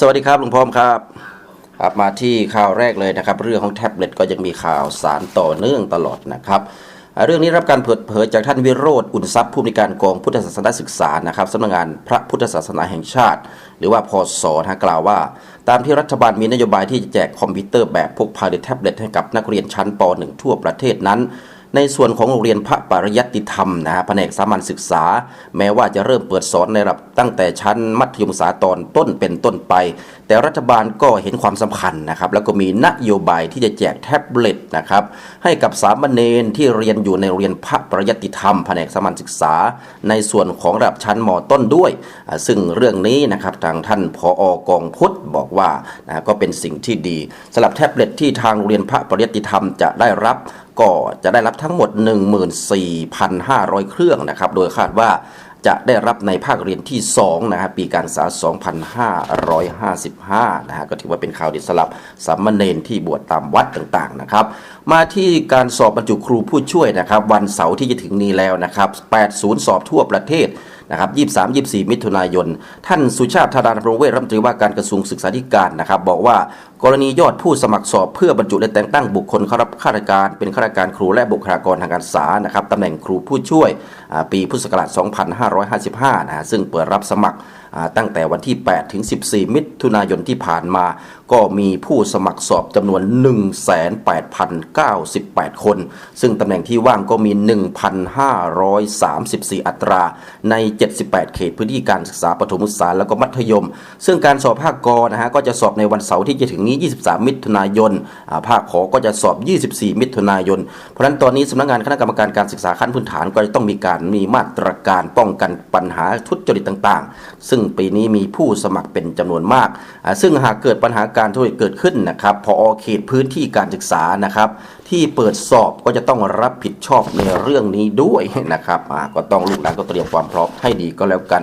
สวัสดีครับลุงพร้อมครับครับมาที่ข่าวแรกเลยนะครับ เรื่องของแท็บเล็ตก็ยังมีข่าวสารต่อเนื่องตลอดนะครับ เรื่องนี้รับการเปิดเผยจากท่านวิโรธอุ่นทรัพย์ผู้ในวยการกองพุทธศาสนศึกษานะครับสำนักงานพระพุทธศาสนาแห่งชาติ หรือว่าพศนะกล่าวว่า ตามที่รัฐบาลมีนโยบายที่จะแจกคอมพิวเตอร์แบบพกพาหรือแท็บเล็ตให้กับนักเรียนชั้นป .1 ทั่วประเทศนั้น ในส่วนของโรงเรียนพระปริยัติธรรมนะฮะแผนกสามัญศึกษา แม้ว่าจะเริ่มเปิดสอนในระดับตั้งแต่ชั้นมัธยมศึกษาตอนต้นเป็นต้นไป แต่รัฐบาลก็เห็นความสำคัญนะครับ แล้วก็มีนโยบายที่จะแจกแท็บเล็ตนะครับให้กับสามเณรที่เรียนอยู่ในโรงเรียนพระปริยัติธรรม แผนกสามัญศึกษา ในส่วนของระดับชั้นมต้นด้วย ซึ่งเรื่องนี้นะครับทางท่านผออกองพุทธบอกว่านะก็เป็นสิ่งที่ดีสำหรับแท็บเล็ตที่ทางโรงเรียนพระปริยัติธรรมจะได้รับ ก็จะได้รับทั้งหมด 14,500 เครื่องนะครับ โดยคาดว่าจะได้รับในภาคเรียนที่2นะครับปีการศึกษา 2555 นะฮะก็ถือว่าเป็นข่าวดีสำหรับสามเณรที่บวชตามวัดต่างๆนะครับ มาที่การสอบบรรจุครูผู้ช่วยนะครับ วันเสาร์ที่จะถึงนี้แล้วนะครับ80สอบทั่วประเทศนะครับ 23 24 มิถุนายน ท่านสุชาติธาราดำรงเวชรัฐมนตรีว่าการกระทรวงศึกษาธิการนะครับ บอกว่า กรณียอดผู้สมัครสอบเพื่อบรรจุและแต่งตั้งบุคคลเข้ารับข้าราชการเป็นข้าราชการครูและบุคลากรทางการศึกษานะครับตำแหน่งครูผู้ช่วยปีพุทธศักราช 2555 นะฮะซึ่งเปิดรับสมัครตั้งแต่วันที่ 8 ถึง 14 มิถุนายนที่ผ่านมา ก็มีผู้สมัครสอบจำนวน 18,098 คน ซึ่งตำแหน่งที่ว่างก็มี 1,534 อัตรา ใน 78 เขตพื้นที่การศึกษาประถมศึกษา แล้วก็มัธยม ซึ่งการสอบภาคกนะฮะก็จะสอบในวันเสาร์ที่จะถึงนี้23 มิถุนายนาภาคขอก็จะสอบ 24 มิถุนายน เพราะฉะนั้นตอนนี้สำนักงานคณะกรรมการการศึกษาขั้นพื้นฐานก็จะต้องมีการมีมาตรการป้องกันปัญหาทุจริตต่างๆ ซึ่งปีนี้มีผู้สมัครเป็นจำนวนมากาซึ่งหากเกิดปัญหาการทุจริตเกิดขึ้นนะครับพอเขตพื้นที่การศึกษานะครับที่เปิดสอบก็จะต้องรับผิดชอบในเรื่องนี้ด้วยนะครับก็ต้องลูกหลานก็เตรียมความพร้อมให้ดีก็แล้วกัน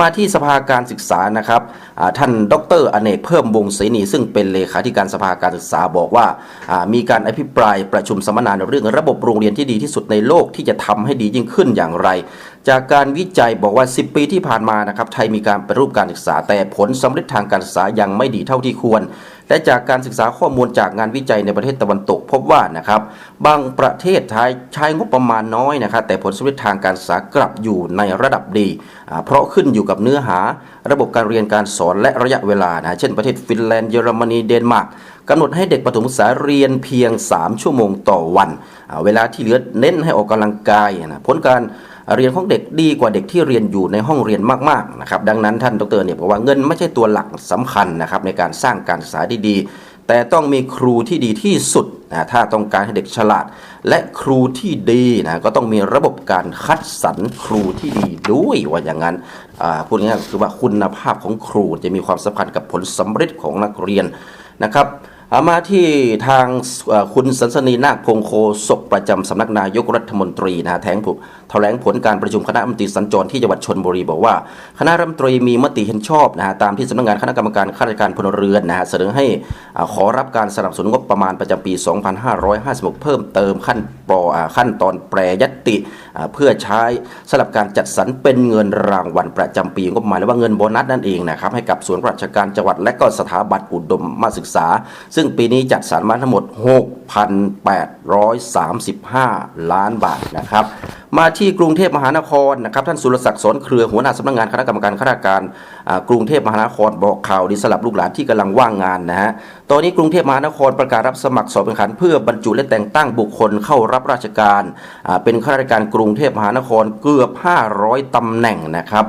มาที่สภาการศึกษานะครับอ่าท่านดรอเนกเพิ่มวงศ์เสนีซึ่งเป็นเลขาธิการสภาการศึกษาบอกว่า มีการอภิปรายประชุมสัมมนาเรื่องระบบโรงเรียนที่ดีที่สุดในโลกที่จะทำให้ดียิ่งขึ้นอย่างไร จากการวิจัยบอกว่า 10 ปีที่ผ่านมานะครับไทยมีการปฏิรูปการศึกษาแต่ผลสำเร็จทางการศึกษายังไม่ดีเท่าที่ควร และจากการศึกษาข้อมูลจากงานวิจัยในประเทศตะวันตก พบว่านะครับบางประเทศไทยใช้งบประมาณน้อยนะครับแต่ผลสำเร็จทางการศึกษากลับอยู่ในระดับดี เพราะขึ้นอยู่กับเนื้อหา ระบบการเรียนการสอนและระยะเวลานะเช่นประเทศฟินแลนด์เยอรมนีเดนมาร์กกำหนดให้เด็กประถมศึกษาเรียนเพียง 3 ชั่วโมงต่อวัน เวลาที่เหลือเน้นให้ออกกำลังกายนะผลการ เรียนของเด็กดีกว่าเด็กที่เรียนอยู่ในห้องเรียนมากๆนะครับดังนั้นท่านดรเนี่ยบอกว่าเงินไม่ใช่ตัวหลักสำคัญนะครับในการสร้างการศึกษาที่ดี แต่ต้องมีครูที่ดีที่สุดนะถ้าต้องการให้เด็กฉลาด และครูที่ดีนะก็ต้องมีระบบการคัดสรรครูที่ดีด้วยว่าอย่างนั้นพูดง่ายๆคือว่าคุณภาพของครูจะมีความสำคัญกับผลสำเร็จของนักเรียนนะครับามาที่ทางคุณสันสนีนาคพงโคศกประจำสำนักนายกรัฐมนตรีนะแถลงผลแถลงผลการประชุมคณะรัฐมนตรีสัญจรที่จังหวัดชนบุรีบอกว่า คณะรัฐมนตรีมีมติเห็นชอบนะฮะตามที่สำนักงานคณะกรรมการข้าราชการพลเรือนนะฮะเสนอให้อขอรับการสนับสนุนงบประมาณประจำปี 2556 เพิ่มเติมขั้นปอขั้นตอนแปรยตติเพื่อใช้สำหรับการจัดสรรเป็นเงินรางวัลประจำปีงบประมาณหรือว่าเงินโบนัสนั่นเองนะครับให้กับส่วนราชการจังหวัดและก็สถาบันอุดมศึกษา ซึ่งปีนี้จัดสรรมาทั้งหมด 6,835 ล้านบาทนะครับ มาที่ที่กรุงเทพมหานครนะครับท่านสุรศักดิ์สอนเครือหัวหน้าสำนักงานคณะกรรมการข้าราชการกรุงเทพมหานครบอกข่าวดีสำหรับลูกหลานที่กำลังว่างงานนะฮะตอนนี้กรุงเทพมหานครประกาศรับสมัครสอบแข่งขัน เพื่อบรรจุและแต่งตั้งบุคคลเข้ารับราชการเป็นข้าราชการกรุงเทพมหานครเกือบ 500ตำแหน่งนะครับ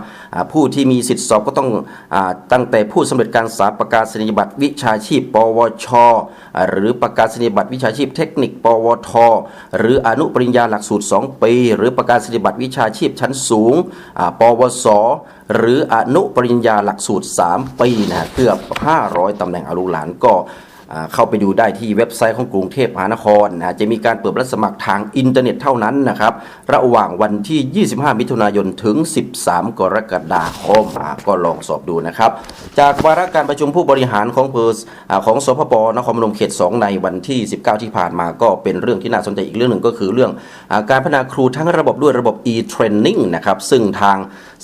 ผู้ที่มีสิทธิสอบก็ต้องอตั้งแต่ผู้สำเร็จการศึกษาประกาศนียบัตรวิชาชีพ ปวช หรือประกาศนียบัตรวิชาชีพเทคนิค ปวท หรืออนุปริญญาหลักสูตร 2 ปี หรือประกาศปฏิบัติวิชาชีพชั้นสูง ปวส หรืออนุปริญญาหลักสูตร 3 ปีนะฮะเกือบ 500ตำแหน่งอาลูหลานก็ เข้าไปดูได้ที่เว็บไซต์ของกรุงเทพมหานครนะจะมีการเปิดรับสมัครทางอินเทอร์เน็ตเท่านั้นนะครับ ระหว่างวันที่ 25 มิถุนายนถึง 13 กรกฎาคมก็ลองสอบดูนะครับ จากวาระการประชุมผู้บริหารของเพอร์สของสพปนครพนมเขต 2 ในวันที่ 19 ที่ผ่านมาก็เป็นเรื่องที่น่าสนใจอีกเรื่องหนึ่งก็คือเรื่องอการพัฒนาครูทั้งระบบด้วยระบบ e-training นะครับซึ่งทาง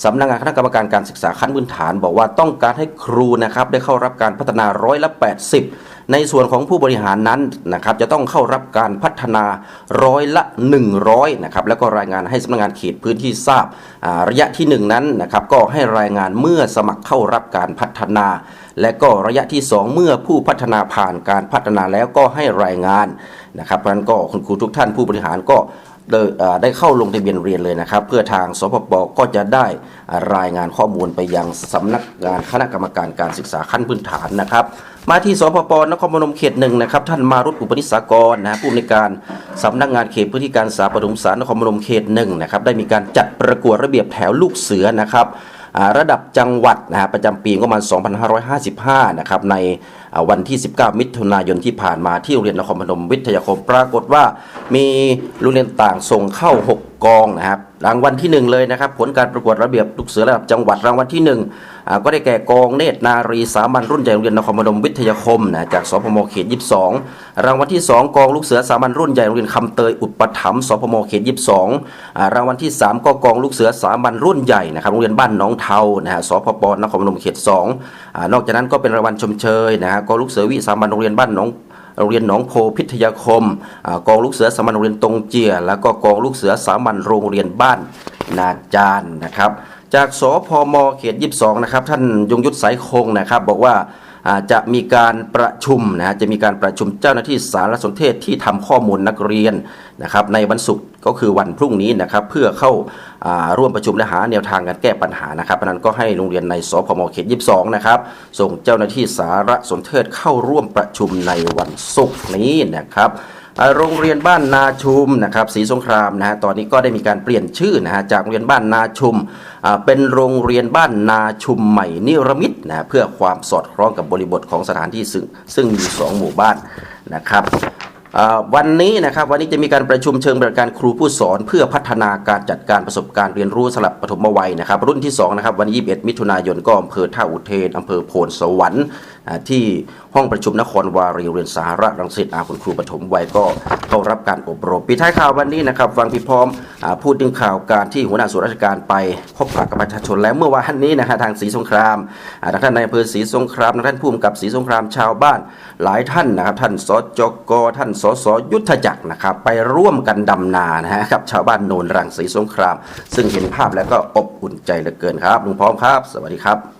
สำนักงานคณะกรรมการการศึกษาขั้นพื้นฐาน บอกว่าต้องการให้ครูนะครับได้เข้ารับการพัฒนาร้อยละ 80ในส่วนของผู้บริหารนั้นนะครับจะต้องเข้ารับการพัฒนาร้อยละ 100นะครับแล้วก็รายงานให้สำนักงานเขตพื้นที่ทราบาระยะที่ 1 นั้นนะครับก็ให้รายงานเมื่อสมัครเข้ารับการพัฒนา และก็ระยะที่ 2 เมื่อผู้พัฒนาผ่านการพัฒนาแล้วก็ให้รายงานนะครับเพราะนั้นก็คุณครูทุกท่านผู้บริหารก็ ได้เข้าลงทะเบียนเรียนเลยนะครับ เพื่อทางสพปก็จะได้รายงานข้อมูลไปยังสำนักงานคณะกรรมการการศึกษาขั้นพื้นฐานนะครับ มาที่สพปนครพนมเขตหนึ่งนะครับท่านมารุตอุปนิสากรนะผู้ในวยการสำนักงานเขตพื้นที่การศึกษาปฐมศึกษานครพนมเขตหนึ่งนะครับได้มีการจัดประกวดระเบียบแถวลูกเสือนะครับ ระดับจังหวัดนะฮะประจำปีงบประมาณ 2555 นะครับในวันที่ 19 มิถุนายนที่ผ่านมาที่โรงเรียนนครพนมวิทยาคมปรากฏว่ามีโรงเรียนต่างส่งเข้า 6 กองนะครับรางวัลที่ 1 เลยนะครับ ผลการประกวดระเบียบลูกเสือระดับจังหวัดรางวัลที่1อ่า ก็ได้แก่กองเนตรนารีสามัญรุ่นใหญ่โรงเรียนนครพนมวิทยาคมนะจากสพมเขต 22 รางวัลที่ 2 กองลูกเสือสามัญรุ่นใหญ่โรงเรียนคำเตยอุปถัมภ์สพมเขต 22อ่ารางวัลที่ 3 ก็กองลูกเสือสามัญรุ่นใหญ่นะครับโรงเรียนบ้านหนองเทานะฮะสพปนครพนมเขต2อนอกจากนั้นก็เป็นรางวัลชมเชยนะฮะกองลูกเสือวิสามัญโรงเรียนบ้านหนองโรงเรียนหนองโพพิทยาคมกองลูกเสือสามัญโรงเรียนตรงเจีย แล้วก็กองลูกเสือสามัญโรงเรียนบ้านนาจารนะครับ จากสพมเขต22นะครับท่านยงยุทธสายคงนะครับบอกว่าจะมีการประชุมนะจะมีการประชุมเจ้าหน้าที่สารสนเทศที่ทำข้อมูลนักเรียนนะครับในวันศุกร์ก็คือวันพรุ่งนี้นะครับเพื่อเข้าร่วมประชุมและหาแนวทางการแก้ปัญหานะครับนั้นก็ให้โรงเรียนในสพมเขต22นะครับส่งเจ้าหน้าที่สารสนเทศเข้าร่วมประชุมในวันศุกร์นี้นะครับโรงเรียนบ้านนาชุมนะครับศรีสงครามนะฮะตอนนี้ก็ได้มีการเปลี่ยนชื่อนะฮะจากโรงเรียนบ้านนาชุม เป็นโรงเรียนบ้านนาชุมใหม่นิรมิตนะเพื่อความสอดคล้องกับบริบทของสถานที่ซึ่งซึ่งมีสองหมู่บ้านนะครับ วันนี้นะครับวันนี้จะมีการประชุมเชิงบัติการครูผู้สอน เพื่อพัฒนาการจัดการประสบการณ์เรียนรู้สำหรับปฐมวัยนะครับ รุ่นที่2นะครับวันที่21 มิถุนายนก็อำเภอท่าอุเทนอำเภอโพนสวรรค์ที่ห้องประชุมนครวารีเรียนสหรัฐรังสิตอาคุณครูปฐมวัยก็เข้ารับการอบรมปีท้ายข่าววันนี้นะครับฟังพี่พร้อมพูดถึงข่าวการที่หัวหน้าส่วนราชการไปพบปะกับประชาชนแล้วเมื่อวานนี้นะฮะทางศรีสงครามท่านในายอำเภอศรีสงครามท่านผู้กำกับศรีสงครามชาวบ้านหลายท่านนะครับท่านสจกท่านสสยุทธจักรนะครับ ไปร่วมกันดำนานะฮะกับชาวบ้านโนนรังสีสงคราม ซึ่งเห็นภาพแล้วก็อบอุ่นใจเหลือเกินครับลุงพร้อมครับ สวัสดีครับ